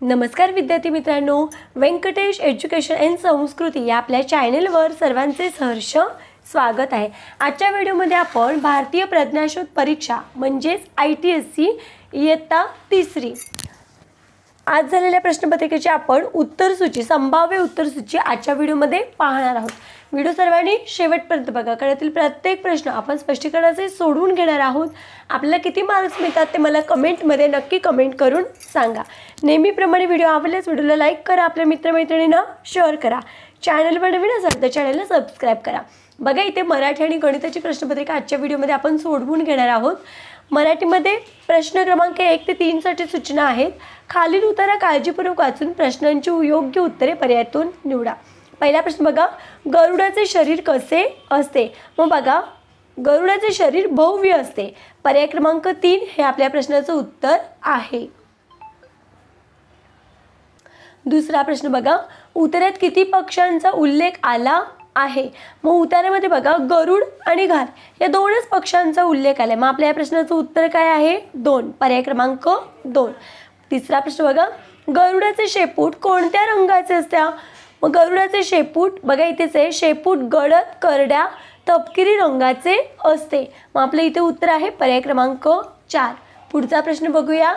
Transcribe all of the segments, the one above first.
नमस्कार विद्यार्थी मित्रांनो. व्यंकटेश एज्युकेशन अँड संस्कृती या आपल्या चॅनेलवर सर्वांचे सहर्ष स्वागत आहे. आजच्या व्हिडिओमध्ये आपण भारतीय प्रज्ञाशोध परीक्षा म्हणजेच आय टी एस सी इयत्ता तिसरी. आज झालेल्या प्रश्नपत्रिकेची आपण उत्तरसूची संभाव्य उत्तरसूची आजच्या व्हिडिओमध्ये पाहणार आहोत. व्हिडिओ सर्वांनी शेवटपर्यंत बघा कळतील प्रत्येक प्रश्न आपण स्पष्टीकरणाचे सोडवून घेणार आहोत. आपल्याला किती मार्क्स मिळतात ते मला कमेंटमध्ये नक्की कमेंट करून सांगा. नेहमीप्रमाणे व्हिडिओ आवडल्यास व्हिडिओला लाईक करा आपल्या मित्रमैत्रिणींना शेअर करा. चॅनलवर नवीन असाल तर चॅनलला सबस्क्राईब करा. बघा इथे मराठी आणि गणिताची प्रश्नपत्रिका आजच्या व्हिडिओमध्ये आपण सोडवून घेणार आहोत. मराठीमध्ये प्रश्न क्रमांक एक ते तीनसाठी सूचना आहेत. खालील उत्तरा काळजीपूर्वक वाचून प्रश्नांची योग्य उत्तरे पर्यायातून निवडा. पहिला प्रश्न बघा गरुडाचे शरीर कसे असते? मग बघा गरुडाचे शरीर भव्य असते. पर्याय क्रमांक तीन हे आपल्या प्रश्नाचं उत्तर आहे. दुसरा प्रश्न बघा उत्तरात किती पक्ष्यांचा उल्लेख आला आहे? मग उत्तरामध्ये बघा गरुड आणि घार या दोनच पक्षांचा उल्लेख आला मग आपल्या या प्रश्नाचं उत्तर काय आहे? दोन. पर्याय क्रमांक दोन. तिसरा प्रश्न बघा. गरुडाचे शेपूट कोणत्या रंगाचे असत्या? मग गरुडाचे शेपूट बघा इथेच आहे. शेपूट गडद करड्या तपकिरी रंगाचे असते. मग आपलं इथे उत्तर आहे पर्याय क्रमांक चार. पुढचा प्रश्न बघूया.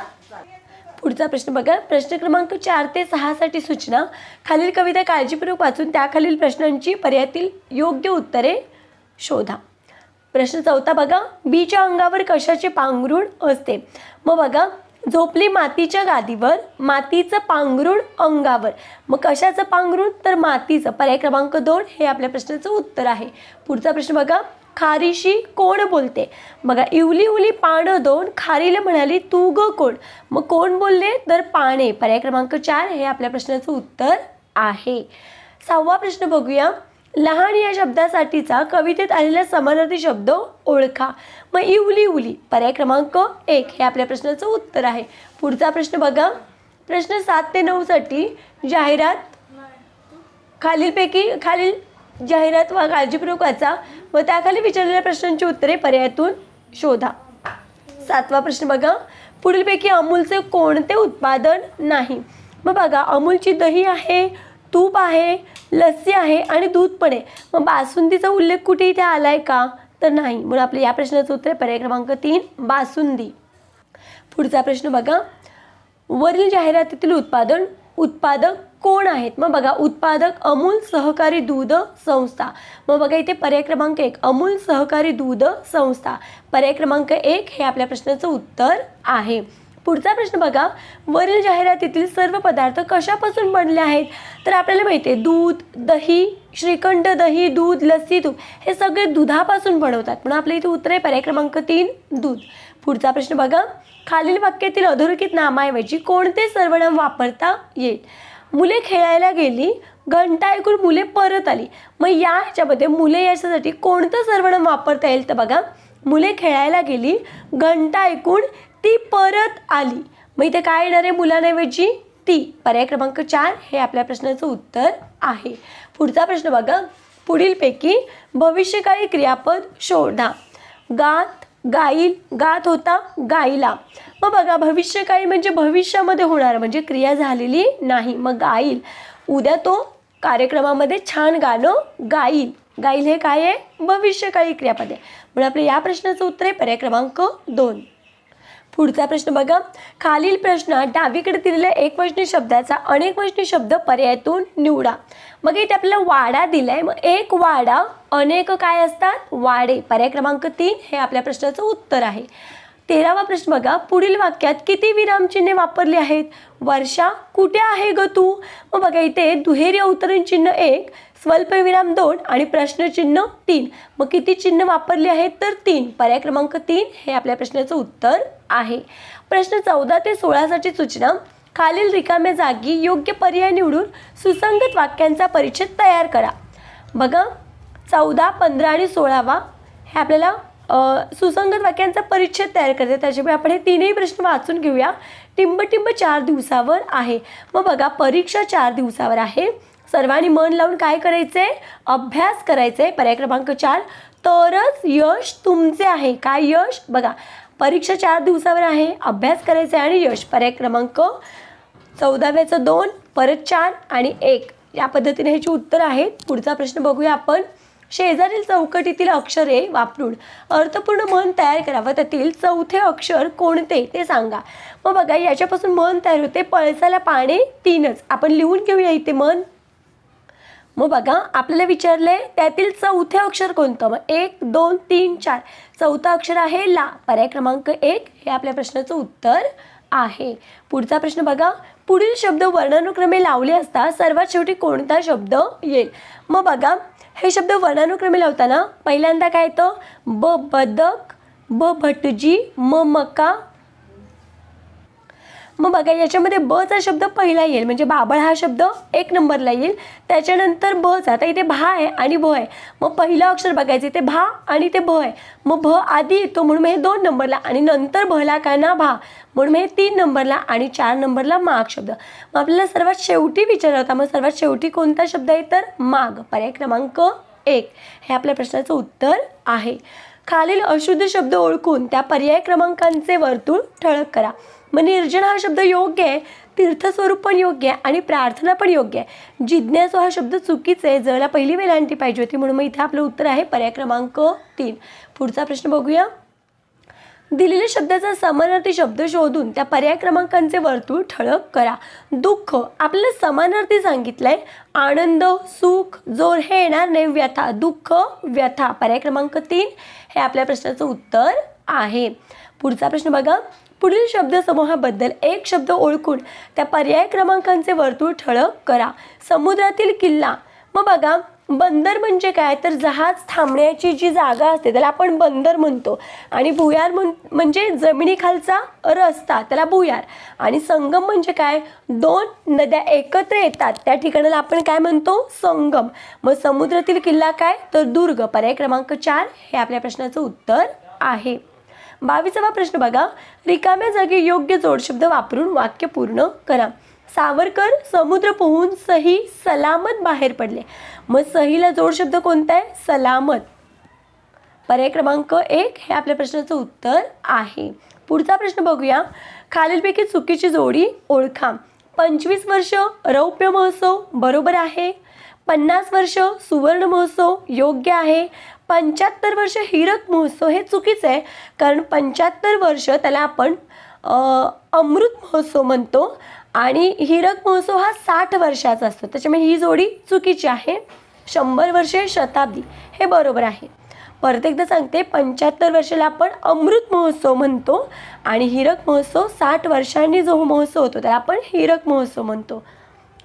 पुढचा प्रश्न बघा. प्रश्न क्रमांक चार ते सहासाठी सूचना. खालील कविता काळजीपूर्वक वाचून त्याखालील प्रश्नांची पर्यायातील योग्य उत्तरे शोधा. प्रश्न चौथा बघा बीच्या अंगावर कशाचे पांघरूण असते? मग बघा झोपली मातीच्या गादीवर मातीचं पांघरूण अंगावर. मग कशाचं पांघरूण? तर मातीचं. पर्याय क्रमांक दोन हे आपल्या प्रश्नाचं उत्तर आहे. पुढचा प्रश्न बघा खारीशी कोण बोलते? बघा इवली उली पानं दोन खारीला म्हणाली तू ग कोण? मग कोण बोलले? तर पाणे पर्याय क्रमांक चार हे आपल्या प्रश्नाचं उत्तर आहे. सहावा प्रश्न बघूया. लहान या शब्दासाठीचा कवितेत आलेला समानार्थी शब्द ओळखा. मग इवली उली पर्याय क्रमांक एक हे आपल्या प्रश्नाचं उत्तर आहे. पुढचा प्रश्न बघा. प्रश्न सात ते नऊसाठी जाहिरात खालीलपैकी खालील जाहिरात वा काळजीपूर्वक वाचा व त्याखाली विचारलेल्या प्रश्नांची उत्तरे पर्यायातून शोधा. सातवा प्रश्न बघा. पुढीलपैकी अमूलचे कोणते उत्पादन नाही? मग बघा अमूलची दही आहे तूप आहे लस्सी आहे आणि दूध पण आहे. मग बासुंदीचा उल्लेख कुठे इथे आला आहे का? तर नाही. म्हणून आपल्या या प्रश्नाचं उत्तर पर्याय क्रमांक तीन बासुंदी. पुढचा प्रश्न बघा. वरील जाहिरातीतील उत्पादन उत्पादक कोण आहेत? मग बघा उत्पादक अमूल सहकारी दूध संस्था. मग बघा इथे पर्याय क्रमांक एक अमूल सहकारी दूध संस्था. पर्याय क्रमांक एक हे आपल्या प्रश्नाचं उत्तर आहे. पुढचा प्रश्न बघा. वरील जाहिरातीतील सर्व पदार्थ कशापासून बनले आहेत? तर आपल्याला माहिती आहे दूध दही श्रीखंड दही दूध लस्सी तूप हे सगळे दुधापासून बनवतात. म्हणून आपल्या इथे उत्तर आहे पर्याय क्रमांक तीन दूध. पुढचा प्रश्न बघा. खालील वाक्यातील अधोरेखित नामाऐवजी कोणते सर्वनाम वापरता येईल? मुले खेळायला गेली घंटा ऐकून मुले परत आली. मग या ह्याच्यामध्ये मुले याच्यासाठी कोणतं सर्वनाम वापरता येईल? तर बघा. मुले खेळायला गेली घंटा ऐकून ती परत आली. मग इथे काय येणार आहे मुलांऐवजी? ती. पर्याय क्रमांक चार हे आपल्या प्रश्नाचं उत्तर आहे. पुढचा प्रश्न बघा. पुढीलपैकी भविष्यकाळी क्रियापद शोधा गात गाईल गात होता गायला मग बघा भविष्यकाळी म्हणजे भविष्यामध्ये होणार म्हणजे क्रिया झालेली नाही. मग गाईल. उद्या तो कार्यक्रमामध्ये छान गाणं गाईल. गाईल हे काय आहे? भविष्यकाळी क्रियापद आहे. म्हणून आपल्या या प्रश्नाचं उत्तर आहे. पर्याय क्रमांक दोन. पुढचा प्रश्न बघा. खालील प्रश्न डावीकडे दिलेल्या एकवचनी शब्दाचा अनेक वचनी शब्द पर्यायातून निवडा. मग इथे आपल्याला वाडा दिलाय. मग एक वाडा अनेक काय असतात? वाडे. पर्याय क्रमांक तीन हे आपल्या प्रश्नाचं उत्तर आहे. तेरावा प्रश्न बघा. पुढील वाक्यात किती विरामचिन्हे वापरली आहेत? वर्षा कुठे आहे ग तू? मग बघा इथे दुहेरी अवतरण चिन्ह एक स्वल्पविराम दोन आणि प्रश्नचिन्ह तीन. मग किती चिन्ह वापरली आहेत? तर तीन. पर्याय क्रमांक तीन हे आपल्या प्रश्नाचं उत्तर आहे. प्रश्न चौदा ते सोळासाठी सूचना. खालील रिकाम्या जागी योग्य पर्याय निवडून सुसंगत वाक्यांचा परिच्छेद तयार करा. बघा चौदा पंधरा आणि सोळावा. हे आपल्याला सुसंगत वाक्यांचा परिच्छेद तयार करते. त्याच्यामुळे आपण हे तीनही प्रश्न वाचून घेऊया. टिंब टिंब चार दिवसावर आहे. मग बघा परीक्षा चार दिवसावर आहे. सर्वांनी मन लावून काय करायचंय? अभ्यास करायचंय. पर्याय क्रमांक चार तरच यश तुमचे आहे. काय यश? बघा परीक्षा चार दिवसावर आहे. अभ्यास करायचा आहे आणि यश. पर्याय क्रमांक चौदाव्याचं दोन परत चार आणि एक. या पद्धतीने ह्याची उत्तर आहेत. पुढचा प्रश्न बघूया आपण. शेजारील चौकटीतील अक्षरे वापरून अर्थपूर्ण मन तयार करा व त्यातील चौथे अक्षर कोणते ते सांगा. मग बघा याच्यापासून मन तयार होते पळसाला पाने तीनच. आपण लिहून घेऊया इथे मन. मग बघा आपल्याला विचारलंय त्यातील चौथे अक्षर कोणतं? मग एक दोन तीन चार. चौथं अक्षर आहे ला. पर्याय क्रमांक एक हे आपल्या प्रश्नाचं उत्तर आहे. पुढचा प्रश्न बघा. पुढील शब्द वर्णानुक्रमे लावले असता सर्वात शेवटी कोणता शब्द येईल? मग बघा हे शब्द वर्णानुक्रमे लावताना पहिल्यांदा काय येतं? ब बदक ब भटजी म मका मग बघा याच्यामध्ये बचा शब्द पहिला येईल. म्हणजे बाबळ हा शब्द एक नंबरला येईल. त्याच्यानंतर बचा आता इथे भा आहे आणि भ आहे. मग पहिलं अक्षर बघायचं इथे भा आणि ते भ आहे. मग भ आधी येतो म्हणून मग हे दोन नंबरला आणि नंतर भला का ना भा. म्हणून मग हे तीन नंबरला आणि चार नंबरला माग शब्द. मग आपल्याला सर्वात शेवटी विचार होता मग सर्वात शेवटी कोणता शब्द आहे? तर माग. पर्याय क्रमांक एक. हे आपल्या प्रश्नाचं उत्तर आहे. खालील अशुद्ध शब्द ओळखून त्या पर्याय क्रमांकांचे वर्तुळ ठळक करा. मग निर्जन हा शब्द योग्य आहे तीर्थस्वरूप पण योग्य आहे आणि प्रार्थना पण योग्य आहे. जिज्ञासू हा शब्द चुकीचा आहे जळला पहिली वेलांटी पाहिजे होती म्हणून मग इथे आपलं उत्तर आहे पर्याय क्रमांक तीन. पुढचा प्रश्न बघूया. दिलेल्या शब्दाचा समानार्थी शब्द शोधून त्या पर्याय क्रमांकांचे वर्तुळ ठळक करा. दुःख आपल्याला समानार्थी सांगितलंय. आनंद सुख जोर हे येणार नाही. व्यथा दुःख व्यथा. पर्याय क्रमांक तीन हे आपल्या प्रश्नाचं उत्तर आहे. पुढचा प्रश्न बघा. पुढील शब्दसमूहाबद्दल एक शब्द ओळखून त्या पर्याय क्रमांकांचे वर्तुळ ठळक करा. समुद्रातील किल्ला. मग बघा बंदर म्हणजे काय? तर जहाज थांबण्याची जी जागा असते त्याला आपण बंदर म्हणतो. आणि भुयार म्हण म्हणजे जमिनीखालचा रस्ता त्याला भुयार. आणि संगम म्हणजे काय? दोन नद्या एकत्र येतात. त्या ठिकाणाला आपण काय म्हणतो? संगम. मग समुद्रातील किल्ला काय? तर दुर्ग. पर्याय क्रमांक चार हे आपल्या प्रश्नाचं उत्तर आहे. बावीसावा प्रश्न बघा. रिकाम्या जागी योग्य जोडशब्द वापरून वाक्य पूर्ण करा. सावरकर समुद्र पोहून सही सलामत बाहेर पडले. मग सहीला जोडशब्द कोणता आहे? सलामत. पर्याय क्रमांक एक हे आपल्या प्रश्नाचं उत्तर आहे. पुढचा प्रश्न बघूया. खालीलपैकी चुकीची जोडी ओळखा. पंचवीस वर्ष रौप्य महोत्सव बरोबर आहे. पन्नास वर्ष सुवर्ण महोत्सव योग्य आहे. पंच्याहत्तर वर्ष हिरक महोत्सव हे चुकीचं आहे. कारण पंच्याहत्तर वर्ष त्याला आपण अमृत महोत्सव म्हणतो. आणि हिरक महोत्सव हा साठ वर्षाचा असतो. त्याच्यामुळे ही जोडी चुकीची आहे. शंभर वर्षे शताब्दी हे बरोबर आहे. परत एकदा सांगते पंच्याहत्तर वर्षाला आपण अमृत महोत्सव म्हणतो. आणि हिरक महोत्सव साठ वर्षांनी जो महोत्सव होतो त्याला आपण हिरक महोत्सव म्हणतो.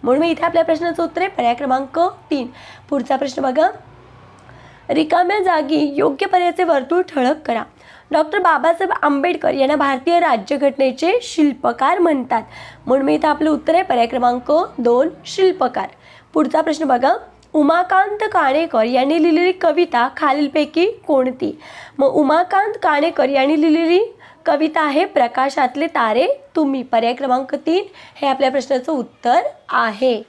म्हणून मी इथे आपल्या प्रश्नाचं उत्तर आहे. पर्याय क्रमांक तीन. पुढचा प्रश्न बघा. रिकाम्या जागी योग्य पर्यायाचे वर्तुळ ठळक करा. डॉक्टर बाबासाहेब आंबेडकर यांना भारतीय राज्यघटनेचे शिल्पकार म्हणतात. म्हणून मी इथं आपलं उत्तर आहे. पर्याय क्रमांक दोन शिल्पकार. पुढचा प्रश्न बघा. उमाकांत काणेकर यांनी लिहिलेली कविता खालीलपैकी कोणती? मग उमाकांत काणेकर यांनी लिहिलेली कविता आहे प्रकाशातले तारे तुम्ही पर्याय क्रमांक तीन हे आपल्या प्रश्नाचं उत्तर आहे.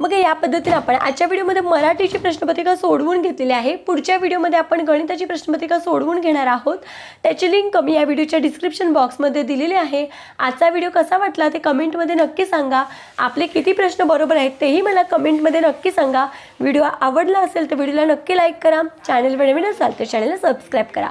मग या पद्धतीने आपण आजच्या व्हिडिओमध्ये मराठीची प्रश्नपत्रिका सोडवून घेतलेली आहे. पुढच्या व्हिडिओमध्ये आपण गणिताची प्रश्नपत्रिका सोडवून घेणार आहोत. त्याची लिंक मी या व्हिडिओच्या डिस्क्रिप्शन बॉक्समध्ये दिलेली आहे. आजचा व्हिडिओ कसा वाटला ते कमेंटमध्ये नक्की सांगा. आपले किती प्रश्न बरोबर आहेत तेही मला कमेंटमध्ये नक्की सांगा. व्हिडिओ आवडला असेल तर व्हिडिओला नक्की लाईक करा. चॅनलवर नवीन असाल तर चॅनलला सबस्क्राईब करा.